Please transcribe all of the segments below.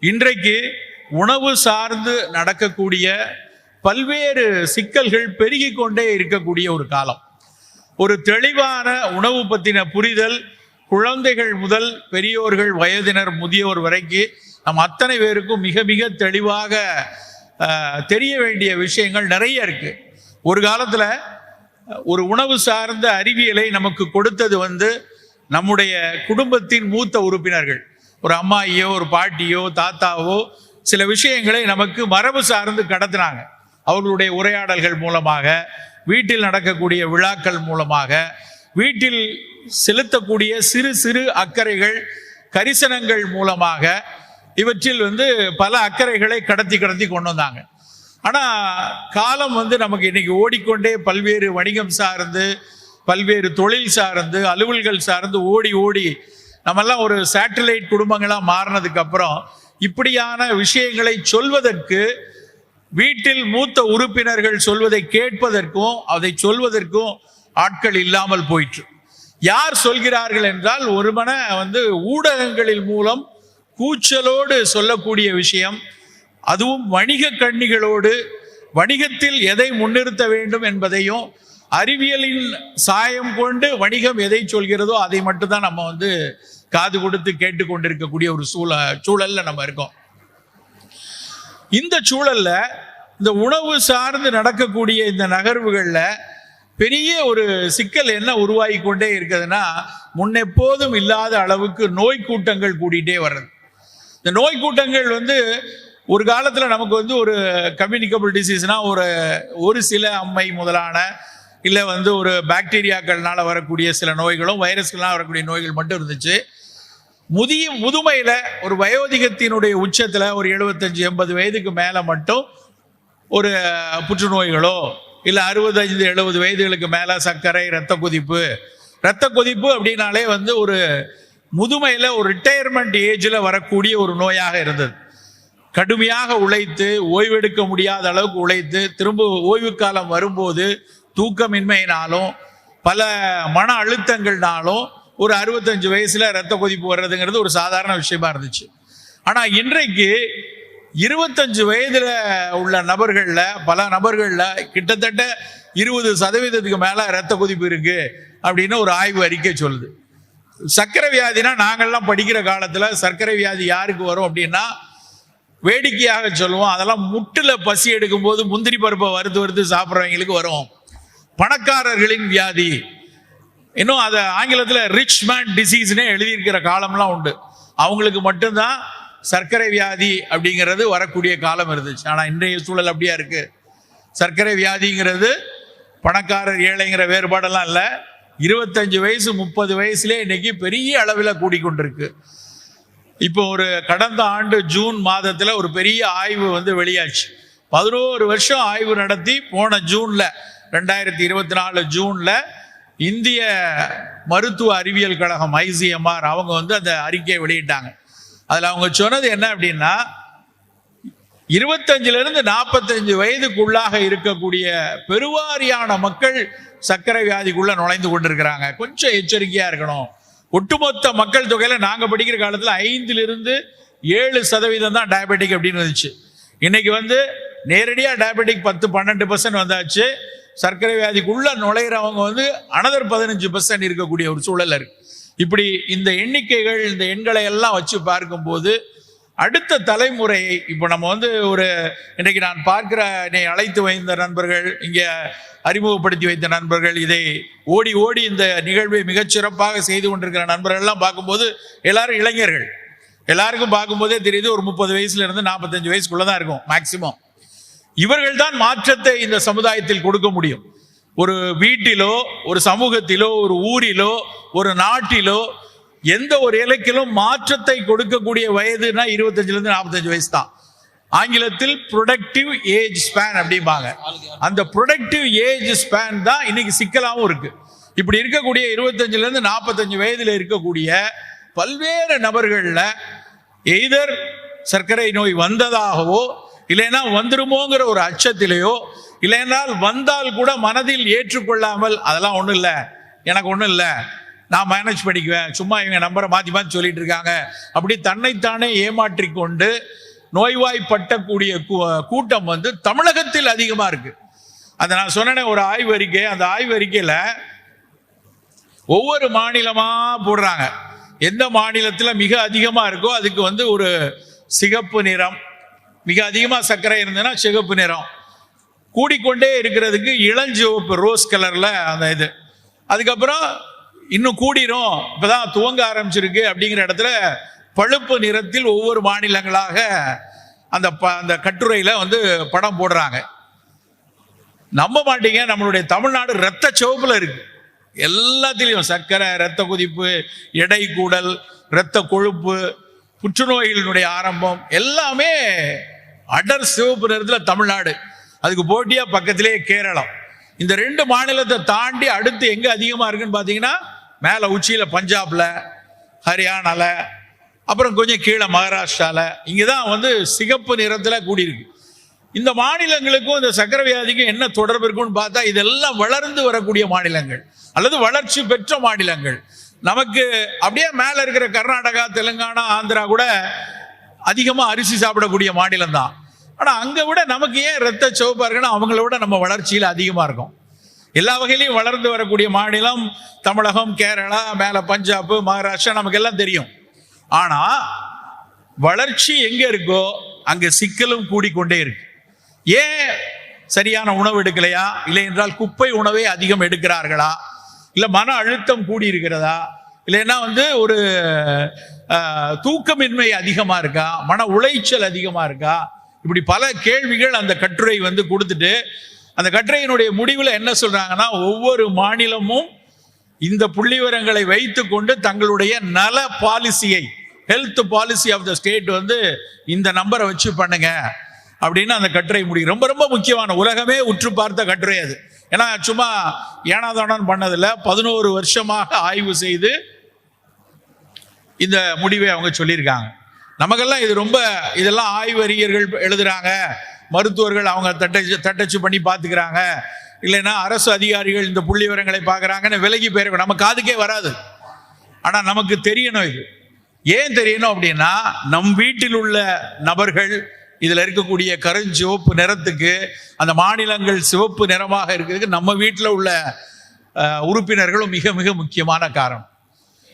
இன்றைக்கு உணவு சார்ந்து நடக்கக்கூடிய பல்வேறு சிக்கல்கள் பெருகி கொண்டே இருக்கக்கூடிய ஒரு காலம். ஒரு தெளிவான உணவு பற்றின புரிதல் குழந்தைகள் முதல் பெரியோர்கள் வயதினர் முதியோர் வரைக்கும் நம் அத்தனை பேருக்கும் மிக மிக தெளிவாக தெரிய வேண்டிய விஷயங்கள் நிறைய இருக்கு. ஒரு காலத்தில் ஒரு உணவு சார்ந்த அறிவியலை நமக்கு கொடுத்தது வந்து நம்முடைய குடும்பத்தின் மூத்த உறுப்பினர்கள். ஒரு அம்மாயியோ ஒரு பாட்டியோ தாத்தாவோ சில விஷயங்களை நமக்கு மரபு சார்ந்து கடத்தினாங்க. அவர்களுடைய உரையாடல்கள் மூலமாக வீட்டில் நடக்கக்கூடிய விழாக்கள் மூலமாக வீட்டில் செலுத்தக்கூடிய சிறு சிறு அக்கறைகள் கரிசனங்கள் மூலமாக இவற்றில் வந்து பல அக்கறைகளை கடத்தி கடத்தி கொண்டு வந்தாங்க. ஆனா காலம் வந்து நமக்கு இன்னைக்கு ஓடிக்கொண்டே பல்வேறு வணிகம் சார்ந்து பல்வேறு தொழில் சார்ந்து அலுவல்கள் சார்ந்து ஓடி ஓடி நம்மெல்லாம் ஒரு சேட்டலைட் குடும்பங்களாக மாறினதுக்கு அப்புறம் இப்படியான விஷயங்களை சொல்வதற்கு வீட்டில் மூத்த உறுப்பினர்கள் சொல்வதை கேட்பதற்கும் அதை சொல்வதற்கும் ஆட்கள் இல்லாமல் போயிற்று. யார் சொல்கிறார்கள் என்றால் ஒருமன வந்து ஊடகங்களில் மூலம் கூச்சலோடு சொல்லக்கூடிய விஷயம் அதுவும் வணிக கண்ணிகளோடு வணிகத்தில் எதை முன்னிறுத்த வேண்டும் என்பதையும் அறிவியலின் சாயம் கொண்டு வணிகம் எதை சொல்கிறதோ அதை மட்டும்தான் நம்ம வந்து காது கொடுத்து கேட்டுக்கொண்டிருக்கக்கூடிய ஒரு சூழ சூழல்ல நம்ம இருக்கோம். இந்த சூழல்ல இந்த உணவு சார்ந்து நடக்கக்கூடிய இந்த நகர்வுகள்ல பெரிய ஒரு சிக்கல் என்ன உருவாகி கொண்டே இருக்குதுன்னா முன்னெப்போதும் இல்லாத அளவுக்கு நோய் கூட்டங்கள் கூடிட்டே வர்றது. இந்த நோய் கூட்டங்கள் வந்து ஒரு காலத்தில் நமக்கு வந்து ஒரு கம்யூனிகபிள் டிசீஸ்னா ஒரு ஒரு சில அம்மை முதலான இல்லை வந்து ஒரு பாக்டீரியாக்கள்னால வரக்கூடிய சில நோய்களும் வைரஸ்கள்னால வரக்கூடிய நோய்கள் மட்டும் இருந்துச்சு. முதிய முதுமையில ஒரு வயோதிகத்தினுடைய உச்சத்துல ஒரு எழுபத்தஞ்சு எண்பது வயதுக்கு மேல மட்டும் ஒரு புற்றுநோய்களோ இல்லை அறுபத்தஞ்சு எழுபது வயதுகளுக்கு மேல சர்க்கரை ரத்த கொதிப்பு. இரத்த கொதிப்பு அப்படின்னாலே வந்து ஒரு முதுமையில ஒரு ரிட்டையர்மெண்ட் ஏஜில் வரக்கூடிய ஒரு நோயாக இருந்தது. கடுமையாக உழைத்து ஓய்வெடுக்க முடியாத அளவுக்கு உழைத்து திரும்ப ஓய்வு காலம் வரும்போது தூக்கமின்மையினாலும் பல மன அழுத்தங்கள்னாலும் ஒரு அறுபத்தஞ்சு வயசுல ரத்த கொதிப்பு வர்றதுங்கிறது ஒரு சாதாரண விஷயமா இருந்துச்சு. ஆனா இன்றைக்கு இருபத்தஞ்சு வயதுல உள்ள நபர்கள்ல பல நபர்கள்ல கிட்டத்தட்ட இருபது சதவீதத்துக்கு மேல ரத்த கொதிப்பு இருக்கு அப்படின்னு ஒரு ஆய்வு அறிக்கை சொல்லுது. சர்க்கரை வியாதினா நாங்கள்லாம் படிக்கிற காலத்துல சர்க்கரை வியாதி யாருக்கு வரும் அப்படின்னா வேடிக்கையாக சொல்லுவோம். அதெல்லாம் முட்டுல பசி எடுக்கும்போது முந்திரி பருப்பை வறுத்து வறுத்து சாப்பிட்றவங்களுக்கு வரும். பணக்காரர்களின் வியாதி. இன்னும் அதை ஆங்கிலத்தில் ரிச் மேன் டிசீஸ்னே எழுதியிருக்கிற காலம்லாம் உண்டு. அவங்களுக்கு மட்டும்தான் சர்க்கரை வியாதி அப்படிங்கிறது வரக்கூடிய காலம் இருந்துச்சு. ஆனால் இன்றைய சூழல் அப்படியா இருக்கு? சர்க்கரை வியாதிங்கிறது பணக்காரர் ஏழைங்கிற வேறுபாடெல்லாம் இல்லை. இருபத்தஞ்சு வயசு முப்பது வயசுலேயே இன்னைக்கு பெரிய அளவில் கூடிக்கொண்டிருக்கு. இப்போ ஒரு கடந்த ஆண்டு ஜூன் மாதத்தில் ஒரு பெரிய ஆய்வு வந்து வெளியாச்சு. பதினோரு வருஷம் ஆய்வு நடத்தி போன ஜூனில் ரெண்டாயிரத்தி இருபத்தி நாலு ஜூனில் இந்திய மருத்துவ அறிவியல் கழகம் ஐசிஎம்ஆர் அவங்க வந்து அந்த அறிக்கையை வெளியிட்டாங்க. அதில் அவங்க சொன்னது என்ன அப்படின்னா இருபத்தஞ்சிலிருந்து நாற்பத்தஞ்சு வயதுக்குள்ளாக இருக்கக்கூடிய பெருவாரியான மக்கள் சர்க்கரை வியாதிக்குள்ள நுழைந்து கொண்டிருக்கிறாங்க. கொஞ்சம் எச்சரிக்கையாக இருக்கணும். ஒட்டுமொத்த மக்கள் தொகையில் நாங்கள் படிக்கிற காலத்தில் ஐந்திலிருந்து ஏழு சதவீதம் தான் டயபெட்டிக் அப்படின்னு இருந்துச்சு. இன்னைக்கு வந்து நேரடியாக டயபெட்டிக் பத்து பன்னெண்டு பர்சன்ட் வந்தாச்சு. சர்க்கரை வியாதிக்குள்ள நுழையிறவங்க வந்து அனதர் பதினஞ்சு பர்சன்ட் இருக்கக்கூடிய ஒரு சூழல் இருக்கு. இப்படி இந்த எண்ணிக்கைகள் இந்த எண்களை எல்லாம் வச்சு பார்க்கும்போது அடுத்த தலைமுறை இப்போ நம்ம வந்து ஒரு இன்றைக்கு நான் பார்க்கிற என்னை அழைத்து வைத்த நண்பர்கள் இங்கே அறிமுகப்படுத்தி வைத்த நண்பர்கள் இதை ஓடி ஓடி இந்த நிகழ்வை மிகச்சிறப்பாக செய்து கொண்டிருக்கிற நண்பர்கள் எல்லாம் பார்க்கும்போது எல்லாரும் இளைஞர்கள். எல்லாருக்கும் பார்க்கும்போதே தெரியுது ஒரு முப்பது வயசுல இருந்து நாற்பத்தஞ்சு வயசுக்குள்ளே தான் இருக்கும் மேக்சிமம் இவர்கள் தான் மாற்றத்தை இந்த சமுதாயத்தில் கொடுக்க முடியும். ஒரு வீட்டிலோ ஒரு சமூகத்திலோ ஒரு ஊரிலோ ஒரு நாட்டிலோ எந்த ஒரு இலக்கிலும் மாற்றத்தை கொடுக்கக்கூடிய வயதுனா இருபத்தஞ்சுலேருந்து நாற்பத்தஞ்சு வயசு தான் ஆங்கிலத்தில் ப்ரொடக்டிவ் ஏஜ் ஸ்பேன் அப்படிம்பாங்க. அந்த ப்ரொடக்டிவ் ஏஜ் ஸ்பேன் தான் இன்னைக்கு சிக்கலாகவும் இருக்கு. இப்படி இருக்கக்கூடிய இருபத்தஞ்சுலேருந்து நாற்பத்தஞ்சு வயதில் இருக்கக்கூடிய பல்வேறு நபர்களில் எய்தர் சர்க்கரை நோய் வந்ததாகவோ இல்லைன்னா வந்துருமோங்கிற ஒரு அச்சத்திலேயோ இல்லைனால் வந்தால் கூட மனதில் ஏற்றுக்கொள்ளாமல் அதெல்லாம் ஒன்றும் இல்லை. எனக்கு ஒன்றும் இல்லை. நான் மேனேஜ் பண்ணிக்குவேன். சும்மா இவங்க நம்பரை மாற்றி மாற்றி சொல்லிட்டு இருக்காங்க. அப்படி தன்னைத்தானே ஏமாற்றி கொண்டு நோய்வாய்ப்பட்டக்கூடிய கூ- கூட்டம் வந்து தமிழகத்தில் அதிகமாக இருக்கு. அதை நான் சொன்னேனே ஒரு ஆய்வு அறிக்கை அந்த ஆய்வு அறிக்கையில் ஒவ்வொரு மாநிலமாக போடுறாங்க. எந்த மாநிலத்தில் மிக அதிகமாக இருக்கோ அதுக்கு வந்து ஒரு சிகப்பு நிறம் மிக அதிகமாக சர்க்கரை இருந்ததுன்னா சிகப்பு நிறம். கூடிக்கொண்டே இருக்கிறதுக்கு இளஞ்சிவப்பு ரோஸ் கலரில் அந்த இது. அதுக்கப்புறம் இன்னும் கூடிரும். இப்பதான் துவங்க ஆரம்பிச்சிருக்கு அப்படிங்கிற இடத்துல பழுப்பு நிறத்தில் ஒவ்வொரு மாநிலங்களாக அந்த ப அந்த கட்டுரையில் வந்து படம் போடுறாங்க. நம்ப மாட்டீங்க. நம்மளுடைய தமிழ்நாடு ரத்த சிவப்பில் இருக்கு. எல்லாத்திலையும் சர்க்கரை ரத்த குதிப்பு எடை கூடல் இரத்த கொழுப்பு புற்றுநோய்களினுடைய ஆரம்பம் எல்லாமே அடர் சிவப்பு நிறத்தில் தமிழ்நாடு. அதுக்கு போட்டியா பக்கத்திலேயே கேரளம். இந்த ரெண்டு மாநிலத்தை தாண்டி அடுத்து எங்க அதிகமா இருக்குன்னு பாத்தீங்கன்னா மேல உச்சியில பஞ்சாப்ல ஹரியானால அப்புறம் கொஞ்சம் கீழே மகாராஷ்டிரால இங்கதான் வந்து சிகப்பு நிறத்துல கூடியிருக்கு. இந்த மாநிலங்களுக்கும் இந்த சக்கர வியாதிக்கும் என்ன தொடர்பு இருக்குன்னு பார்த்தா இதெல்லாம் வளர்ந்து வரக்கூடிய மாநிலங்கள். அல்லது வளர்ச்சி பெற்ற மாநிலங்கள். நமக்கு அப்படியே மேல இருக்கிற கர்நாடகா தெலுங்கானா ஆந்திரா கூட அதிகமாக அரிசி சாப்பிடக்கூடிய மாநிலம் தான் ஆனால் அங்கே விட நமக்கு ஏன் ரத்த சிவப்பா இருக்குன்னா அவங்கள விட நம்ம வளர்ச்சியில் அதிகமாக இருக்கும். எல்லா வகையிலையும் வளர்ந்து வரக்கூடிய மாநிலம் தமிழகம் கேரளா மேலே பஞ்சாப் மகாராஷ்டிரா நமக்கு எல்லாம் தெரியும். ஆனால் வளர்ச்சி எங்கே இருக்கோ அங்கே சிக்கலும் கூடிக்கொண்டே இருக்கு. ஏன் சரியான உணவு எடுக்கலையா? இல்லை என்றால் குப்பை உணவை அதிகம் எடுக்கிறார்களா? இல்லை மன அழுத்தம் கூடி இருக்கிறதா? இல்லைன்னா வந்து ஒரு தூக்கமின்மை அதிகமாக இருக்கா? மன உளைச்சல் அதிகமாக இருக்கா? இப்படி பல கேள்விகள் அந்த கட்டுரை வந்து கொடுத்துட்டு அந்த கட்டுரையினுடைய முடிவில் என்ன சொல்றாங்கன்னா ஒவ்வொரு மாநிலமும் இந்த புள்ளிவிவரங்களை வைத்துக்கொண்டு தங்களுடைய நல பாலிசியை health policy of the state வந்து இந்த நம்பரை வச்சு பண்ணுங்க அப்படின்னு அந்த கட்டுரை முடியும் ரொம்ப ரொம்ப முக்கியமான உலகமே உற்று பார்த்த கட்டுரை அது. ஏன்னா சும்மா ஏனாதானம் பண்ணதில்லை பதினோரு வருஷமாக ஆய்வு செய்து இந்த முடிவை அவங்க சொல்லியிருக்காங்க. நமக்கெல்லாம் இது ரொம்ப இதெல்லாம் ஆய்வறிஞர்கள் எழுதுறாங்க. மருத்துவர்கள் அவங்க தட்டச்சு தட்டச்சு பண்ணி பார்த்துக்கிறாங்க. இல்லைன்னா அரசு அதிகாரிகள் இந்த புள்ளி விவரங்களை பார்க்குறாங்கன்னு விலகி போயிருக்கோம் நம்ம காதுக்கே வராது. ஆனால் நமக்கு தெரியணும் இது. ஏன் தெரியணும் அப்படின்னா நம் வீட்டில் உள்ள நபர்கள் இதில் இருக்கக்கூடிய கருஞ்சிவப்பு நிறத்துக்கு அந்த மாநிலங்கள் சிவப்பு நிறமாக இருக்கிறதுக்கு நம்ம வீட்டில் உள்ள உறுப்பினர்களும் மிக மிக முக்கியமான காரணம்.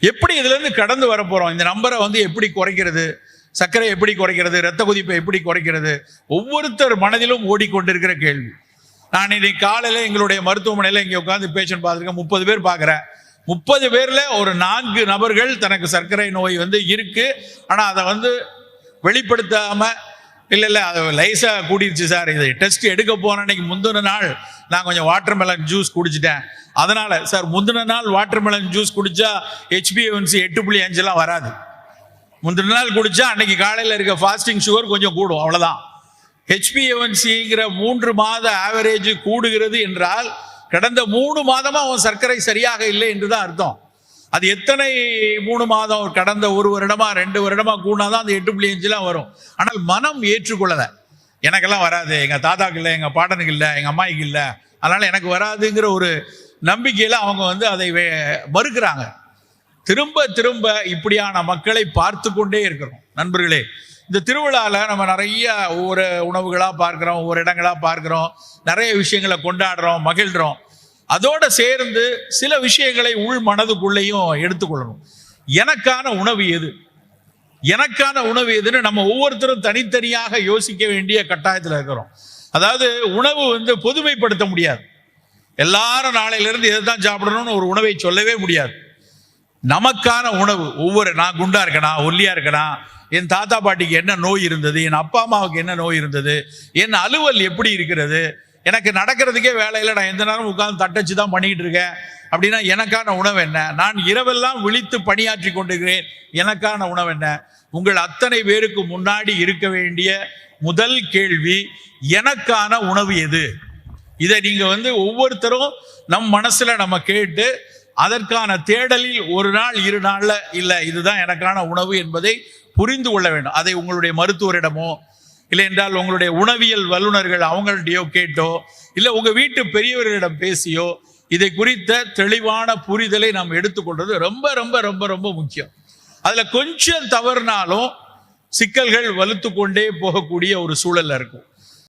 எப்படி இதுலேருந்து கடந்து வர போகிறோம் இந்த நம்பரை வந்து எப்படி குறைக்கிறது? சர்க்கரை எப்படி குறைக்கிறது? ரத்த கொதிப்பை எப்படி குறைக்கிறது? ஒவ்வொருத்தர் மனதிலும் ஓடிக்கொண்டிருக்கிற கேள்வி. நான் இன்னைக்கு காலையில் எங்களுடைய மருத்துவமனையில் இங்கே உட்காந்து பேஷண்ட் பார்த்துருக்கேன். முப்பது பேர் பார்க்குறேன். முப்பது பேரில் ஒரு நான்கு நபர்கள் தனக்கு சர்க்கரை நோய் வந்து இருக்கு. ஆனால் அதை வந்து வெளிப்படுத்தாமல் இல்லை இல்லை அது லைஸாக கூடிருச்சு சார். இது டெஸ்ட் எடுக்க போன அன்னைக்கு முந்தின நாள் நான் கொஞ்சம் வாட்டர் மெலன் ஜூஸ் குடிச்சிட்டேன். அதனால சார் முந்தின நாள் வாட்டர் மெலன் ஜூஸ் குடிச்சா ஹெச்பிஎன்சி எட்டு புள்ளி அஞ்செல்லாம் வராது. முந்தின நாள் குடிச்சா அன்னைக்கு காலையில் இருக்க ஃபாஸ்டிங் சுகர் கொஞ்சம் கூடும் அவ்வளோதான் ஹெச்பிஎன்சிங்கிற மூன்று மாத ஆவரேஜ் கூடுகிறது என்றால் கடந்த மூணு மாதமா அவன் சர்க்கரை சரியாக இல்லை என்று தான் அர்த்தம். அது எத்தனை மூணு மாதம்? கடந்த ஒரு வருடமா ரெண்டு வருடமா கூடாதான் அந்த எட்டு புள்ளி அஞ்சுலாம் வரும். ஆனால் மனம் ஏற்றுக்கொள்ளலை. எனக்கெல்லாம் வராது. எங்கள் தாத்தாக்கு இல்லை எங்கள் பாட்டனுக்கு இல்லை எங்கள் அம்மாய்க்கு இல்லை. அதனால் எனக்கு வராதுங்கிற ஒரு நம்பிக்கையில் அவங்க வந்து அதை வே- மறுக்கிறாங்க. திரும்ப திரும்ப இப்படியான மக்களை பார்த்து கொண்டே இருக்கிறோம். நண்பர்களே இந்த திருவிழாவில் நம்ம நிறைய ஒவ்வொரு உணவுகளாக பார்க்குறோம் ஒவ்வொரு இடங்களாக பார்க்குறோம். நிறைய விஷயங்களை கொண்டாடுறோம் மகிழ்கிறோம் அதோடு சேர்ந்து சில விஷயங்களை உள் மனதுக்குள்ளேயும் எடுத்துக்கொள்ளணும். எனக்கான உணவு எது? எனக்கான உணவு எதுன்னு நம்ம ஒவ்வொருத்தரும் தனித்தனியாக யோசிக்க வேண்டிய கட்டாயத்தில் இருக்கிறோம். அதாவது உணவு வந்து பொதுமைப்படுத்த முடியாது. எல்லாரும் நாளையிலிருந்து இதை தான் சாப்பிடணும்னு ஒரு உணவை சொல்லவே முடியாது. நமக்கான உணவு ஒவ்வொரு நான் குண்டா இருக்கேனா ஒல்லியா இருக்கனா என் தாத்தா பாட்டிக்கு என்ன நோய் இருந்தது என் அப்பா அம்மாவுக்கு என்ன நோய் இருந்தது என் அலுவல் எப்படி இருக்கிறது எனக்கு நடக்கிறதுக்கே வேலையில் நான் எந்த நேரம் உட்காந்து தட்டச்சு தான் பண்ணிக்கிட்டு இருக்கேன். அப்படின்னா எனக்கான உணவு என்ன? நான் இரவெல்லாம் விழித்து பணியாற்றி கொண்டுகிறேன் எனக்கான உணவு என்ன? உங்கள் அத்தனை பேருக்கு முன்னாடி இருக்க வேண்டிய முதல் கேள்வி எனக்கான உணவு எது? இதை நீங்க வந்து ஒவ்வொருத்தரும் நம் மனசுல நம்ம கேட்டு அதற்கான தேடலில் ஒரு நாள் இரு நாள்ல இல்லை இதுதான் எனக்கான உணவு என்பதை புரிந்து கொள்ள வேண்டும். அதை உங்களுடைய மருத்துவரிடமோ இல்லை என்றால் உங்களுடைய உணவியல் வல்லுநர்கள் அவங்கள்டையோ கேட்டோ இல்லை உங்கள் வீட்டு பெரியவர்களிடம் பேசியோ இதை குறித்த தெளிவான புரிதலை நாம் எடுத்துக்கொள்றது ரொம்ப ரொம்ப ரொம்ப ரொம்ப முக்கியம். அதுல கொஞ்சம் தவறுனாலும் சிக்கல்கள் வலுத்து கொண்டே போகக்கூடிய ஒரு சூழல்ல இருக்கும்.